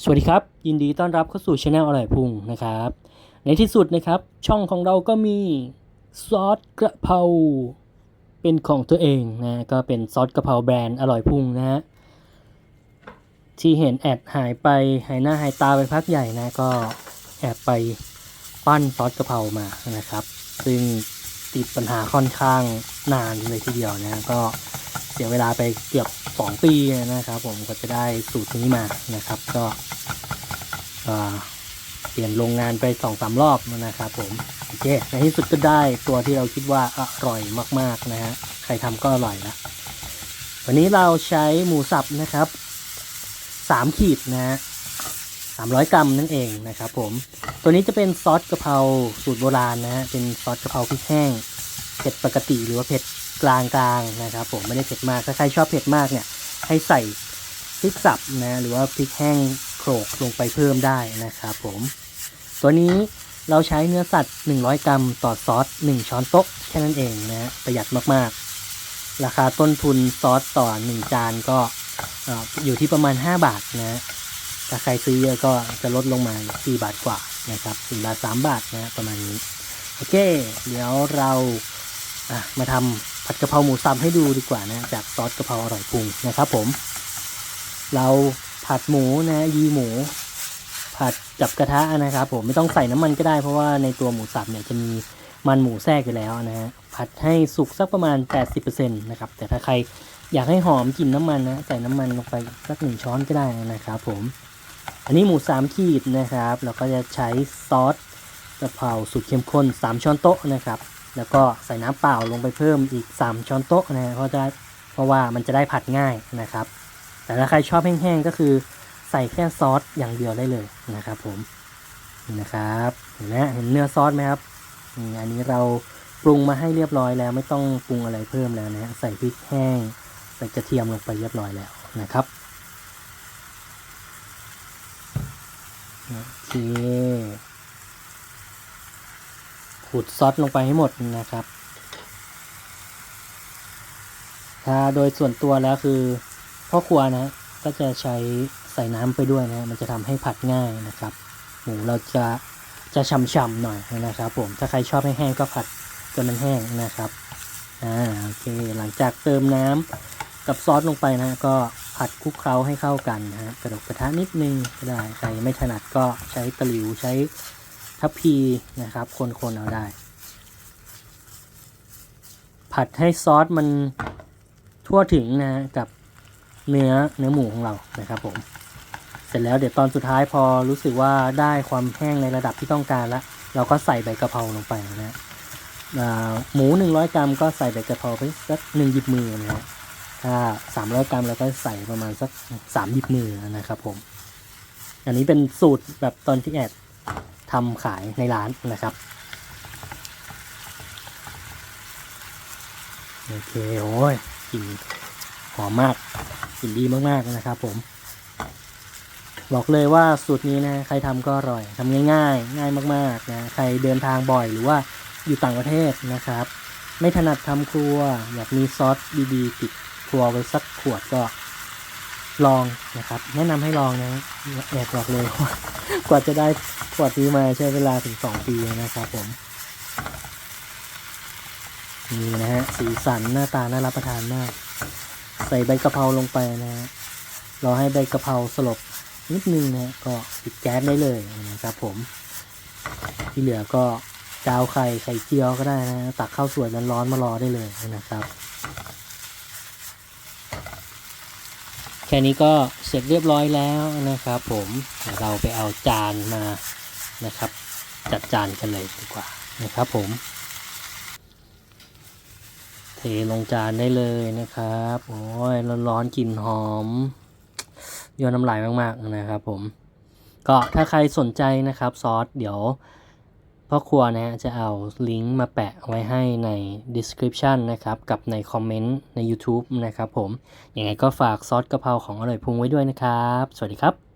สวัสดีครับ ยินดีต้อนรับเข้าสู่ช anel อร่อยพุงนะครับ ในที่สุดนะครับ ช่องของเราก็มีซอสกระเพราเป็นของตัวเองนะก็เป็นซอสกระเพราแบรนด์อร่อยพุงนะฮะที่เห็นแอดหายไปหายหน้าหายตาไปพักใหญ่นะก็แอบไปปั้นซอสกระเพรามานะครับ ซึ่งติดปัญหาค่อนข้างนานเลยทีเดียวนะก็เสียเวลาไปเกือบ 2 ปีนะครับ ผมก็จะได้สูตรนี้มานะครับ ก็เปลี่ยนโรงงานไป2อสามรอบนะครับ ผมโอเคในที่สุดก็ได้ตัวที่เราคิดว่าอร่อยมากๆนะฮะใครทำก็อร่อยละวันนี้เราใช้หมูสับนะครับ3ขีดนะฮะ300กรัมนั่นเองนะครับ ผมตัวนี้จะเป็นซอสกะเพราสูตรโบราณนะฮะเป็นซอสกะเพราพริกแห้งเผ็ดปกติหรือว่าเผ็ด กลางๆนะครับ ผมไม่ได้เผ็ดมาก ถ้าใครชอบเผ็ดมากเนี่ย ให้ใส่พริกสับนะหรือว่าพริกแห้งโขลกลงไปเพิ่มได้นะครับผม ตัวนี้เราใช้เนื้อสัตว์ 100 กรัมต่อซอส 1 ช้อนโต๊ะแค่นั้นเองนะประหยัดมากๆ ราคาต้นทุนซอสต่อ 1 จานก็เอ่อยู่ที่ประมาณ 5 บาทนะถ้าใครซื้อเยอะก็จะลดลงมา 4 บาทกว่านะครับ4บาท3บาทนะประมาณนี้ โอเค เดี๋ยวเรามาทำ ผัดกะเพราหมูสับให้ดูดีกว่านะจากซอสกะเพราอร่อยปรุงนะครับผม เราผัดหมูนะยีหมู ผัดกับกระทะนะครับ ผมไม่ต้องใส่น้ำมันก็ได้เพราะว่าในตัวหมูสับเนี่ยจะมีมันหมูแทรกอยู่แล้วนะฮะผัดให้สุกสักประมาณ 80%นะครับแต่ถ้าใครอยากให้หอมกลิ่นน้ำมันนะใส่น้ำมันลงไปสักหนึ่งช้อนก็ได้นะครับผม อันนี้หมู3ขีดนะครับเราก็จะใช้ซอสกะเพราสูตรเข้มข้น 3 ช้อนโต๊ะนะครับ แล้วก็ใส่น้ำเปล่าลงไปเพิ่มอีก 3 ช้อนโต๊ะนะฮะเพราะจะเพราะว่ามันจะได้ผัดง่ายนะครับ แต่ถ้าใครชอบแห้งๆก็คือใส่แค่ซอสอย่างเดียวได้เลยนะครับ ผมนะครับเห็นไหมเห็นเนื้อซอสไหมครับอันนี้เราปรุงมาให้เรียบร้อยแล้วไม่ต้องปรุงอะไรเพิ่มแล้วนะฮะใส่พริกแห้ง ใส่กระเทียมลงไปเรียบร้อยแล้วนะครับโอเค ขูดซอสลงไปให้หมดนะครับถ้าโดยส่วนตัวแล้วคือพ่อครัวนะก็จะใช้ใส่น้ำไปด้วยนะมันจะทำให้ผัดง่ายนะครับ หมูเราจะจะฉ่ำๆหน่อยนะครับ ผมถ้าใครชอบให้แห้งก็ผัดจนมันแห้งนะครับอ่าโอเคหลังจากเติมน้ำกับซอสลงไปนะก็ผัดคลุกเคล้าให้เข้ากันนะฮะกระดกกระทะนิดนึงก็ได้ใครไม่ถนัดก็ใช้ตะหลิวใช้ ทัพพีนะครับ คนๆเอาได้ ผัดให้ซอสมันทั่วถึงนะฮะกับเนื้อเนื้อหมูของเรานะครับผม เสร็จแล้วเดี๋ยวตอนสุดท้ายพอรู้สึกว่าได้ความแห้งในระดับที่ต้องการแล้ว เราก็ใส่ใบกะเพราลงไปนะฮะหมู 100 กรัมก็ใส่ใบกะเพราไปสักหนึ่งหยิบมือนะฮะถ้า 300 กรัมเราก็ใส่ประมาณสักสามหยิบมือนะครับผม อันนี้เป็นสูตรแบบตอนที่แอด ทำขายในร้านนะครับโอเคโอ้ยกลิ่นหอมมากกลิ่นดีมากๆนะครับ ผม บอกเลยว่าสูตรนี้นะใครทำก็อร่อยทำง่ายๆ ง่ายมากๆนะใครเดินทางบ่อยหรือว่าอยู่ต่างประเทศนะครับ ไม่ถนัดทำครัว อยากมีซอสดีๆ ติดครัวไว้สักขวดก็ ลองนะครับ แนะนำให้ลองนะแอบบอกเลยกว่าจะได้ขวดนี้มาใช้เวลาถึง2ปีนะครับผมนี่นะฮะสีสันหน้าตาน่ารับประทานมาก ใส่ใบกะเพราลงไปนะฮะรอให้ใบกะเพราสลบนิดนึงนะฮะก็ปิดแก๊สได้เลยนะครับผม ที่เหลือก็จาวไข่ไข่เจียวก็ได้นะตักข้าวสวยร้อนๆมารอได้เลยนะครับ แค่นี้ก็เสร็จเรียบร้อยแล้วนะครับ ผมเราไปเอาจานมานะครับ จัดจานกันเลยดีกว่านะครับ ผม เทลงจานได้เลยนะครับโอ้ยร้อนๆกลิ่นหอมยอนน้ำลายมากๆนะครับ ผม ก็ถ้าใครสนใจนะครับซอสเดี๋ยว พ่อครัวนะฮะจะเอาลิงก์มาแปะไว้ให้ใน description นะครับ กับในคอมเมนต์ใน YouTube นะครับผม ยังไงก็ฝากซอสกะเพราของอร่อยพุงไว้ด้วยนะครับ สวัสดีครับ